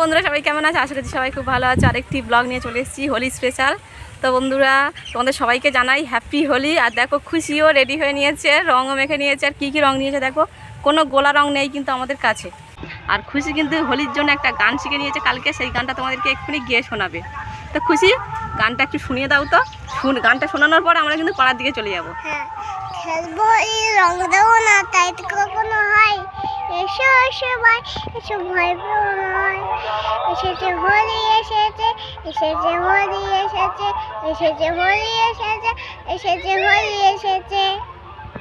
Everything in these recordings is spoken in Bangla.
বন্ধুরা, সবাই কেমন আছে? আশা করছি সবাই খুব ভালো আছে। আরেকটি ব্লগ নিয়ে চলে এসেছি, হোলি স্পেশাল তো বন্ধুরা, তোমাদের সবাইকে জানাই হ্যাপি হোলি। আর দেখো, খুশিও রেডি হয়ে নিয়েছে, রঙও মেখে নিয়েছে। আর কী কী রঙ নিয়েছে দেখো, কোনো গোলা রঙ নেই কিন্তু আমাদের কাছে। আর খুশি কিন্তু হোলির জন্য একটা গান শিখে নিয়েছে কালকে, সেই গানটা তোমাদেরকে এক্ষুনি গিয়ে শোনাবে। তো খুশি, গানটা একটু শুনিয়ে দাও তো। শুন, গানটা শোনানোর পর আমরা কিন্তু পাড়ার দিকে চলে যাব। হ্যাঁ খেলব, এই রং দেবো না, তাই কখনো হয়। এসো ভাই, এসো, ভয় পেও এসেছে হোলি এসেছে এসেছে হোলি এসেছে এসেছে হোলি এসেছে এসেছে হোলি এসেছে।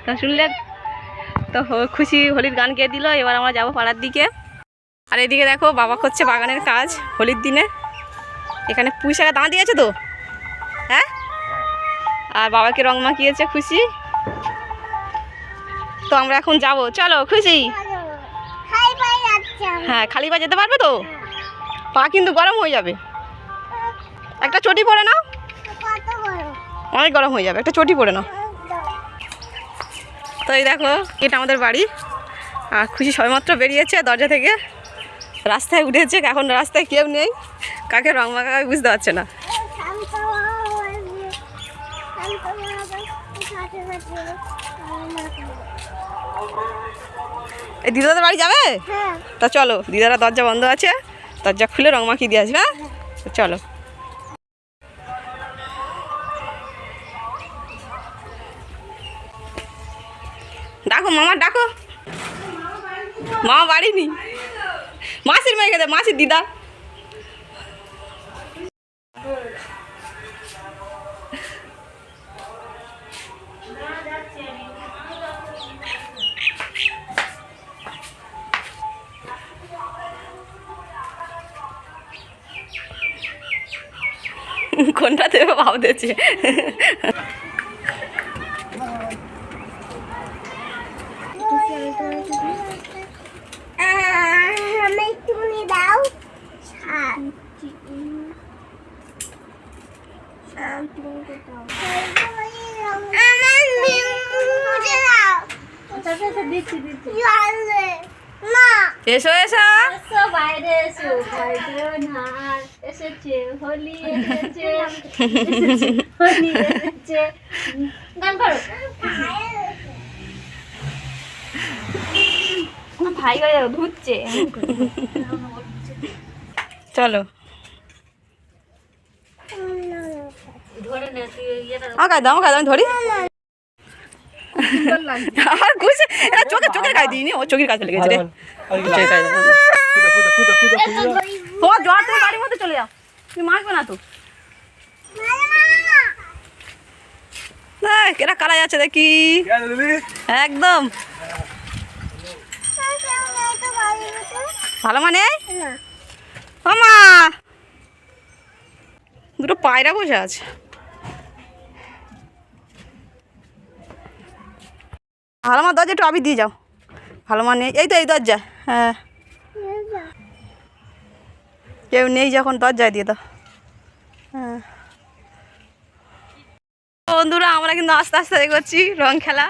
তো শুনলে তো খুশি হোলির গান গেয়ে দিল এবার আমরা যাব পাড়ার দিকে। আর এদিকে দেখো বাবা করছে বাগানের কাজ হোলির দিনে। এখানে পুঁই দাঁড় দিয়েছে তো? হ্যাঁ? আর বাবাকে রং মাখিয়েছে খুশি। তো আমরা এখন যাব। চলো খুশি। হ্যাঁ খালি পা যেতে পারবে তো? পা কিন্তু গরম হয়ে যাবে। একটা চটি পরে নাও। অনেক গরম হয়ে যাবে। একটা চটি পরে নাও। তো এই দেখো এটা আমাদের বাড়ি। আর খুশি সবেমাত্র বেরিয়েছে দরজা থেকে। রাস্তায় উঠেছে এখন রাস্তায় কেউ নেই। কাকে রং মাখাবে বুঝতে পারছে না। এই দিদাদের বাড়ি যাবে? হ্যাঁ। তা চলো দিদারা দরজা বন্ধ আছে। দরজা খুলে রং মাখিয়ে দিয়ে আসবে হ্যাঁ? চলো। ডাকো মামা ডাকো। মামা বাড়ি নি। মাসির মেয়ে গেছে মাসির দিদা। কোনটা দেবে ভাবতেছে আমি একটুখানি এসো এসো। বাইরে এসো বাইরে না। এসেছে হোলি এসেছে এসেছে, হোলি এসেছে। গান করো। ভাই ভাই ধুচ্ছে। চলো। ধরে নে তুই ইয়েটা আমাকে দাও আমাকে দাও ধরি। আর খুশি এরা চোখে চোখের গায়ে দিইনি ও চোখের কাছে লেগেছে রে চোখের গায়ে জ্বর তুমি বাড়ির মধ্যে চলে যাও তুমি মাখবে না তো দেখ এরা কারা যাচ্ছে দেখি একদম ভালো মানে না মামা দুটো পায়রা বসে আছে ভালো মা দরজা একটু আবি দিয়ে যাও। ভালো মা নেই। এই তো এই দরজা। হ্যাঁ। কেউ নেই যখন দরজায় দিয়ে দাও। হ্যাঁ। বন্ধুরা আমরা কিন্তু আস্তে আস্তে করছি রং খেলা।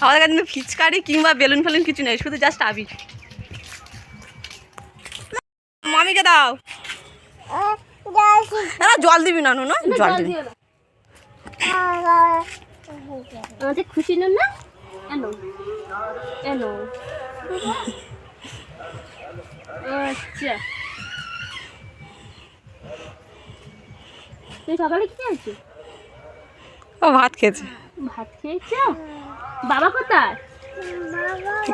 আমাদের কাছে কিন্তু ফিচকারি কিংবা বেলুন ফেলুন কিছু নেই শুধু জাস্ট আবির মামিকে দাও। জল দিবি না নুন জল দিবি। আমাদের খুশি নেন না? এনো এনো আচ্ছা। তুই সকালে কি খেয়েছিস ও ভাত খেয়েছে। ভাত খেয়েছ? বাবা কোথায়?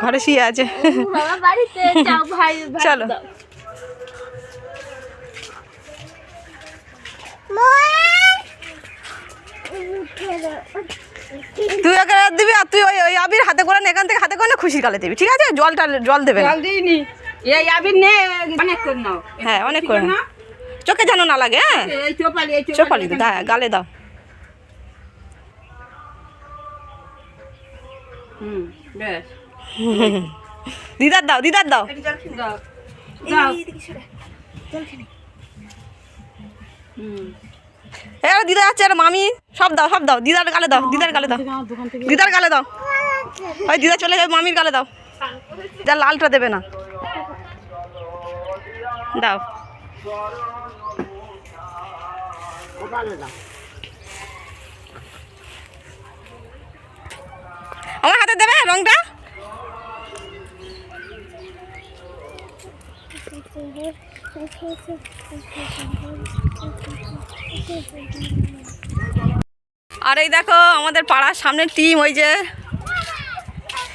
ঘরে শুয়ে আছে। বাবা বাড়িতে। যাও ভাই চলো। তুই ওকে দিবি আর তুই ওই ওই আবির হাতে করে নে, এখান থেকে হাতে করে নে, খুশির গালে দিবি ঠিক আছে? জলটা জল দেবে জল দিইনি। এই আবির নে অনেক করে নাও। হ্যাঁ অনেক করে নাও। চোখে যেন না লাগে হ্যাঁ? এই চোপালি এই চোপালি দাও হ্যাঁ গালে দাও। হুম বেশ। দিদার দাও দিদার দাও। দাও। দাও হুম। এবার দিদা যাচ্ছে, আর মামি, সব দাও সব দাও। দিদার গালে দাও, দিদার গালে দাও। দিদার গালে দাও। ওই দিদা চলে যাবে, মামির গালে দাও। দিদার লালটা দেবে না। দাও। আমার হাতে দেবে রংটা? আর এই দেখো আমাদের পাড়ার সামনে টিম ওই যে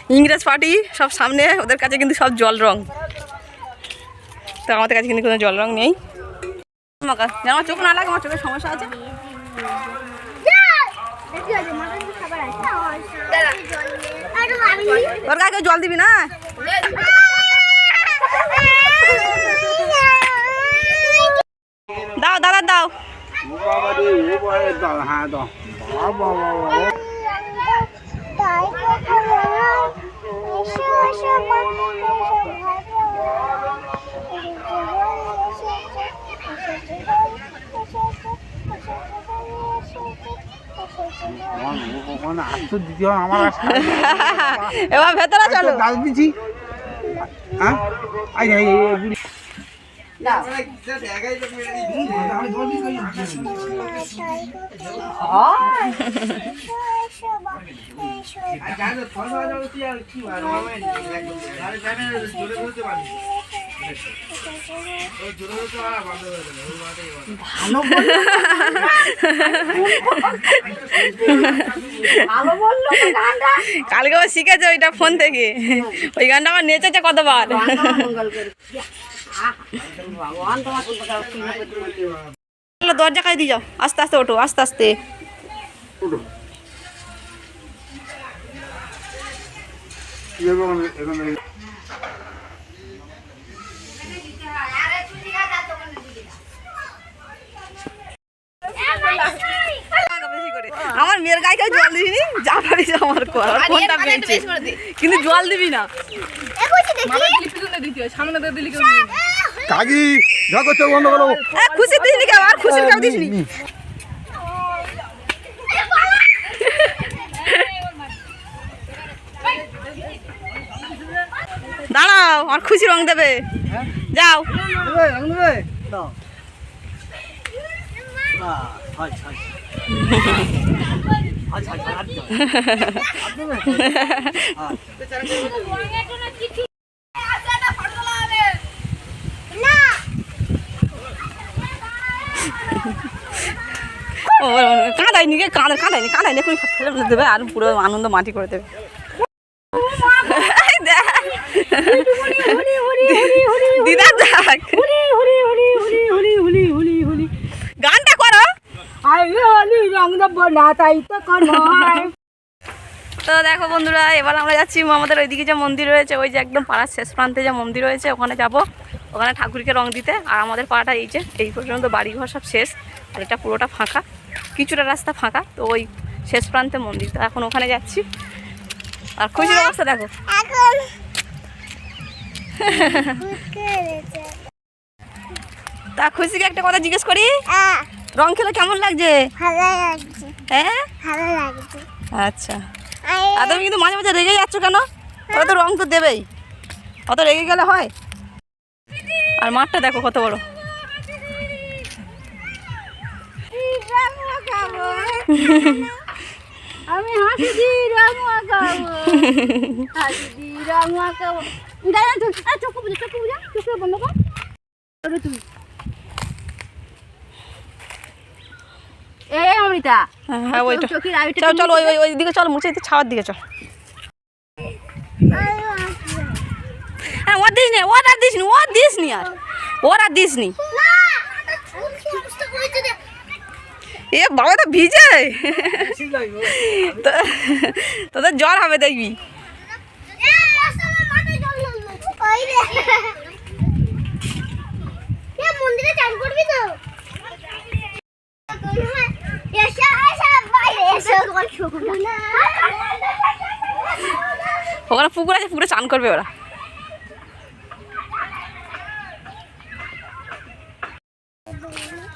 ইংরেজ পার্টি সব সামনে ওদের কাছে কিন্তু সব জল রং। তো আমাদের কাছে কিন্তু কোনো জল রং নেই। আমার চোখ না লাগে আমার চোখের সমস্যা আছে। গায়ে কেউ জল দিবি না দাও দাদা দাও বাবারে ও বলে দাও হ্যাঁ দাও বাবা বাবা তাই কথা বলো এসো এসো মা, এসো আমার ও কখন আসতো দ্বিতীয় আমার আসতো এবার ভেতরে চলো। গাছ দিছি হ্যাঁ? কালকে ও শিখেছে ওইটা ফোন থেকে। ওই গানটা আমার নেচেছে কতবার? দরজা কাজ দিয়ে যাও। আস্তে আস্তে ওঠো আস্তে আস্তে। আমার মেয়ের গায়ে কেউ জল দিবি যা পারিস আমার কর পেয়েছে কিন্তু জল দিবি না। কাকি দেখো চোখ বন্ধ করো এ, খুশি দিসনি কেউ আর খুশির কেউ দিসনি দাঁড়াও আর খুশি রং দেবে। যাও। ও কাঁদাইনি কে কাঁদা কাঁদাইনি কাঁদাইনি এখন ফেলে ফেলে দেবে আর পুরো আনন্দ মাটি করে দেবে। দিদা দেখ গানটা করো তো দেখো বন্ধুরা এবার আমরা যাচ্ছি আমাদের ওইদিকে যে মন্দির রয়েছে ওই যে একদম পাড়ার শেষ প্রান্তে যে মন্দির রয়েছে ওখানে যাব। ওখানে ঠাকুরকে রং দিতে। আর আমাদের পাড়াটা এই যে এই পর্যন্ত বাড়িঘর সব শেষ। আর এটা পুরোটা ফাঁকা। কিছুটা রাস্তা ফাঁকা তো ওই শেষ প্রান্তে মন্দির। তো এখন ওখানে যাচ্ছি। আর খুশির অবস্থা দেখো। তা খুশিকে একটা কথা জিজ্ঞেস করি? রং খেলে কেমন লাগছে? লাগছে। হ্যাঁ? ভালো লাগছে। আচ্ছা। তুমি কিন্তু মাঝে মাঝে রেগে যাচ্ছ কেন? ওরা তো রং তো দেবেই। অত রেগে গেলে হয়? আর মাঠটা দেখো কত বড়। আমি হাসি দি রং আঁকাবো। হাসি দি রং আঁকাবো। দাঁড়া আ, চোখ বুঝা চোখ বুঝা চোখ বন্ধ কর। তুই এই হ্যাঁ ওইটা। চোখের আইটা চল চল ওই ওই দিকে চল মুছে ছাওয়ার দিকে চল। হ্যাঁ ও দিস নি ওর দিস নি ও দিস নি আর। ওর দিস নি। এ বাবা তো ভিজে। তোদের জ্বর হবে দেখবি। মন্দিরে চান করবি তো? এসো এসো বাইরে এসো তোমার শুকনো না ওখানে পুকুর আছে পুকুরে চান করবে ওরা।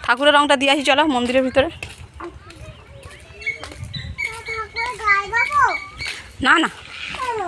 ঠাকুরের রংটা দিয়ে আসি চলো মন্দিরের ভিতরে। না না। চলো।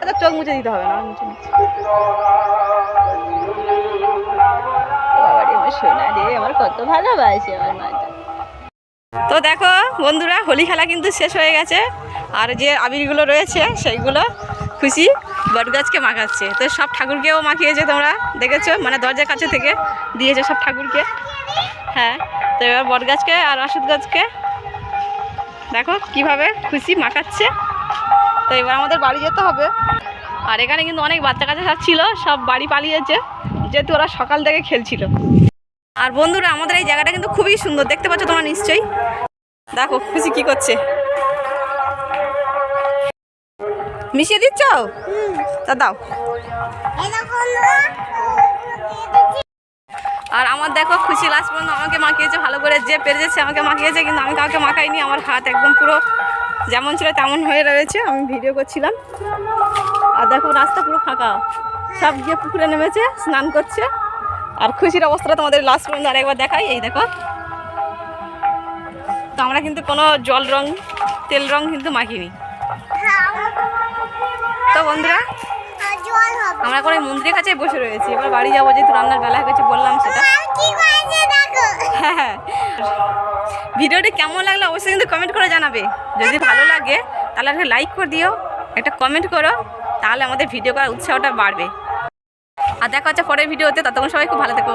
আচ্ছা, চোখ মুছে দিতে হবে না মুছে বাবারে আমার রে আমার কত তো দেখো বন্ধুরা হোলি খেলা কিন্তু শেষ হয়ে গেছে। আর যে আবিরগুলো রয়েছে সেইগুলো খুশি বটগাছকে মাখাচ্ছে। তো সব ঠাকুরকেও মাখিয়েছে তোমরা দেখেছ? মানে দরজার কাছে থেকে দিয়েছে সব ঠাকুরকে। হ্যাঁ। তো এবার বটগাছকে আর অসৎ গাছকে দেখো কীভাবে খুশি মাখাচ্ছে তো এবার আমাদের বাড়ি যেতে হবে আর এখানে কিন্তু অনেক বাচ্চা কাচ্চা সব ছিল সব বাড়ি পালিয়েছে যেহেতু ওরা সকাল থেকে খেলছিল আর বন্ধুরা আমাদের এই জায়গাটা কিন্তু খুবই সুন্দর দেখতে পাচ্ছ তোমরা নিশ্চয়ই দেখো খুশি কি করছে মিশিয়ে দিচ্ছ তা দাও আর আমার দেখো খুশি লাস্ট পর্যন্ত আমাকে মাখিয়েছে, ভালো করে যে পেরেছে আমাকে মাখিয়েছে, কিন্তু আমি কাউকে মাখাইনি, আমার হাত একদম পুরো যেমন ছিল তেমন হয়ে রয়েছে, আমি ভিডিও করছিলাম। আর দেখো রাস্তা পুরো ফাঁকা। সব গিয়ে পুকুরে নেমেছে, স্নান করছে। আর খুশির অবস্থাটা তোমাদের লাস্ট পর্যন্ত আরেকবার দেখাই, এই দেখো। তো আমরা কিন্তু কোনো জল রং, তেল রং কিন্তু মাখিনি। তো বন্ধুরা আমরা করে মন্দিরের কাছে বসে রয়েছি। এবার বাড়ি যাব যেহেতু রান্নার বেলা হয়ে গেছে বললাম সেটা। দেখো? হ্যাঁ ভিডিওটি কেমন লাগল অবশ্যই কিন্তু কমেন্ট করে জানাবে। যদি ভালো লাগে তাহলে একটা লাইক করে দিও একটা কমেন্ট করো তাহলে আমাদের ভিডিও করার উৎসাহটা বাড়বে। আর দেখা হচ্ছে পরের ভিডিওতে ততক্ষণ সবাই খুব ভালো থেকো।